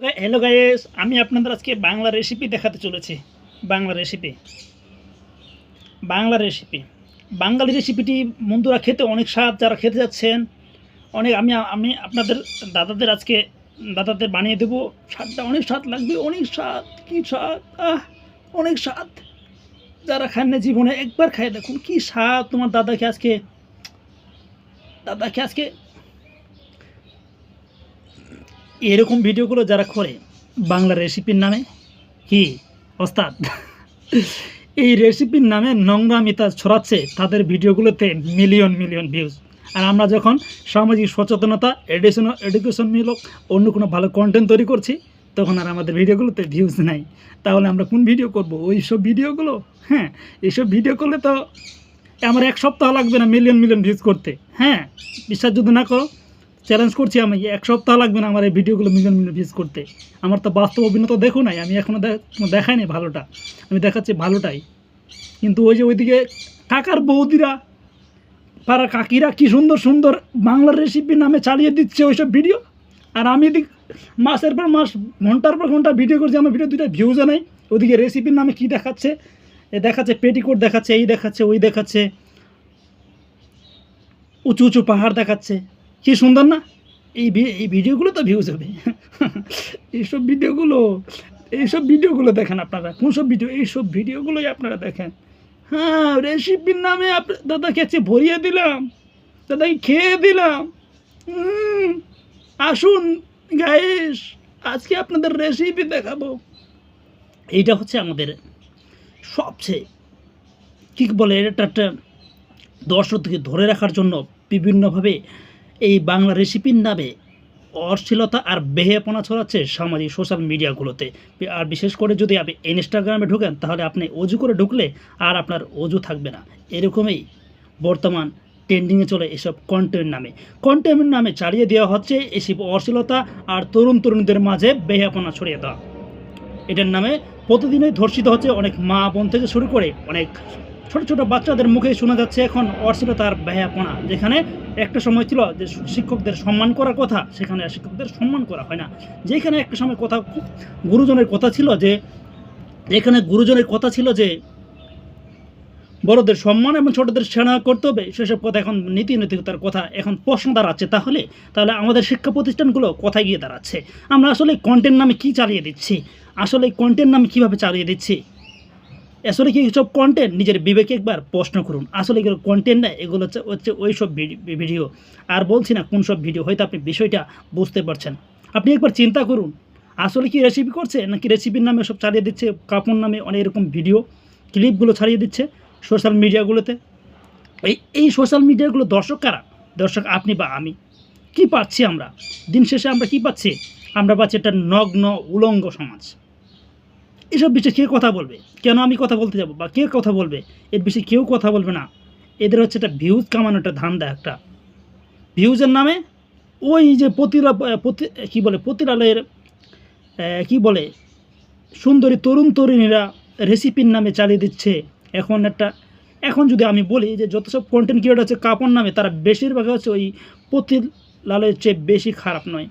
Hello guys আমি আপনাদের আজকে বাংলা রেসিপি দেখাতে চলেছি। বাংলা রেসিপি বাংলা রেসিপি বাঙালি রেসিপিটি বন্ধুরা খেতে অনেক স্বাদ, যারা খেতে যাচ্ছেন, অনেক আমি আমি আপনাদের দাদাদের আজকে, দাদাদের বানিয়ে দেবো। স্বাদটা অনেক স্বাদ লাগবে, অনেক স্বাদ, কী স্বাদ, আহ, অনেক স্বাদ। যারা খান না জীবনে, একবার খাই দেখুন, কী স্বাদ তোমার দাদাকে আজকে। দাদাকে আজকে এরকম ভিডিওগুলো যারা করে বাংলা রেসিপির নামে, কি ওস্তাদ? এই রেসিপির নামে নোংরামিতা ছড়াচ্ছে, তাদের ভিডিওগুলোতে মিলিয়ন মিলিয়ন ভিউজ আর আমরা যখন সামাজিক সচেতনতা এডুকেশন এডুকেশনমূলক অন্য কোনো ভালো কন্টেন্ট তৈরি করছি, তখন আর আমাদের ভিডিওগুলোতে ভিউজ নাই। তাহলে আমরা কোন ভিডিও করব? ওই সব ভিডিওগুলো? হ্যাঁ এইসব ভিডিও করলে তো আমার এক সপ্তাহ লাগবে না মিলিয়ন মিলিয়ন ভিউজ করতে। হ্যাঁ বিশ্বাস যদি না করো চ্যালেঞ্জ করছি আমি এক সপ্তাহ লাগবে না আমার এই ভিডিওগুলো মিলিয়ন মিলিয়ন ভিউজ করতে। আমার তো বাস্তব অভিনতা দেখো নাই, আমি এখনও দেখাই নাই ভালোটা। আমি দেখাচ্ছি ভালোটাই। কিন্তু ওই যে ওইদিকে কাকার বৌদিরা, পাড়ার কাকিরা কি সুন্দর সুন্দর বাংলার রেসিপির নামে চালিয়ে দিচ্ছে ওইসব ভিডিও আর আমি এদিক মাসের পর মাস, ঘণ্টার পর ঘণ্টা ভিডিও করছি, আমার ভিডিও দুইটা ভিউজও নেই। ওদিকে রেসিপির নামে কি দেখাচ্ছে? এ দেখাচ্ছে পেটিকোট দেখাচ্ছে, এই দেখাচ্ছে, ওই দেখাচ্ছে। উঁচু উঁচু পাহাড় দেখাচ্ছে। কি সুন্দর না? এই এই ভিডিওগুলো তো ভিউজ হবে। এইসব ভিডিওগুলো এইসব ভিডিওগুলো দেখেন আপনারা। কোন সব ভিডিও, এইসব ভিডিওগুলোই আপনারা দেখেন। হ্যাঁ রেসিপির নামে দাদাকে আজকে ভরিয়ে দিলাম। দাদাকে খেয়ে দিলাম। আসুন গাইস আজকে আপনাদের রেসিপি দেখাবো। এইটা হচ্ছে আমাদের সবচেয়ে, কী বলে এটা একটা দর্শককে ধরে রাখার জন্য বিভিন্নভাবে এই বাংলা রেসিপির নামে অশ্লীলতা আর বেহেপনা ছড়াচ্ছে সামাজিক সোশ্যাল মিডিয়াগুলোতে। আর বিশেষ করে যদি আপনি ইনস্টাগ্রামে ঢুকেন, তাহলে আপনি অজু করে ঢুকলে আর আপনার অজু থাকবে না। এরকমই বর্তমান ট্রেন্ডিংয়ে চলে এসব কন্টেন্ট নামে। কন্টেন্ট নামে চালিয়ে দেওয়া হচ্ছে এসব অশ্লীলতা আর তরুণ তরুণীদের মাঝে বেহাপনা ছড়িয়ে দেওয়া। এটার নামে প্রতিদিনই ধর্ষিত হচ্ছে অনেক মা বোন থেকে শুরু করে অনেক ছোট ছোট বাচ্চাদের মুখে শোনা যাচ্ছে এখন অশ্লীলতার ব্যয়াপনা, যেখানে একটা সময় ছিল যে শিক্ষকদের সম্মান করার কথা, সেখানে শিক্ষকদের সম্মান করা হয় না। যেখানে একটা সময় কথা গুরুজনের কথা ছিল যে, যেখানে গুরুজনের কথা ছিল যে, বড়দের সম্মান এবং ছোটদের সেনা করতে হবে সেসব কথা এখন নীতি নৈতিকতার কথা এখন প্রশ্ন দাঁড়াচ্ছে। তাহলে তাহলে আমাদের শিক্ষা প্রতিষ্ঠানগুলো কোথায় গিয়ে দাঁড়াচ্ছে? আমরা আসলে কন্টেন্ট নামে কি চালিয়ে দিচ্ছি? আসলে কন্টেন্ট নামে কীভাবে চালিয়ে দিচ্ছি? আসলে কি সব কন্টেন্ট নিজের বিবেকে একবার প্রশ্ন করুন। আসলে এগুলো কন্টেন্ট না, এগুলো হচ্ছে হচ্ছে ওই সব ভিডিও আর বলছি না কোন সব ভিডিও হয়তো আপনি বিষয়টা বুঝতে পারছেন। আপনি একবার চিন্তা করুন, আসলে কি রেসিপি করছে? নাকি রেসিপির নামে সব ছাড়িয়ে দিচ্ছে, কাপড় নামে অনেক এরকম ভিডিও ক্লিপগুলো ছাড়িয়ে দিচ্ছে সোশ্যাল মিডিয়াগুলোতে এই এই সোশ্যাল মিডিয়াগুলো দর্শক কারা? দর্শক আপনি বা আমি। কি পাচ্ছি আমরা? দিন শেষে আমরা কি পাচ্ছি? আমরা পাচ্ছি একটা নগ্ন, উলঙ্গ সমাজ। এসব বিষয়ে কে কথা বলবে? কেন আমি কথা বলতে যাব বা কে কথা বলবে? এর বিষয়ে কেউ কথা বলবে না। এদের হচ্ছে একটা ভিউজ কামানো একটা ধান্দা একটা। ভিউজের নামে ওই যে প্রতিরা প্রতি, কী বলে প্রতিরালয়ের কি বলে, সুন্দরী তরুণ তরুণীরা রেসিপির নামে চালিয়ে দিচ্ছে। এখন একটা, এখন যদি আমি বলি যে যত সব কন্টেন্ট ক্রিয়েটার হচ্ছে কাপড় নামে, তারা বেশিরভাগ হচ্ছে ওই প্রতিলালয়ের চেয়ে বেশি খারাপ নয়।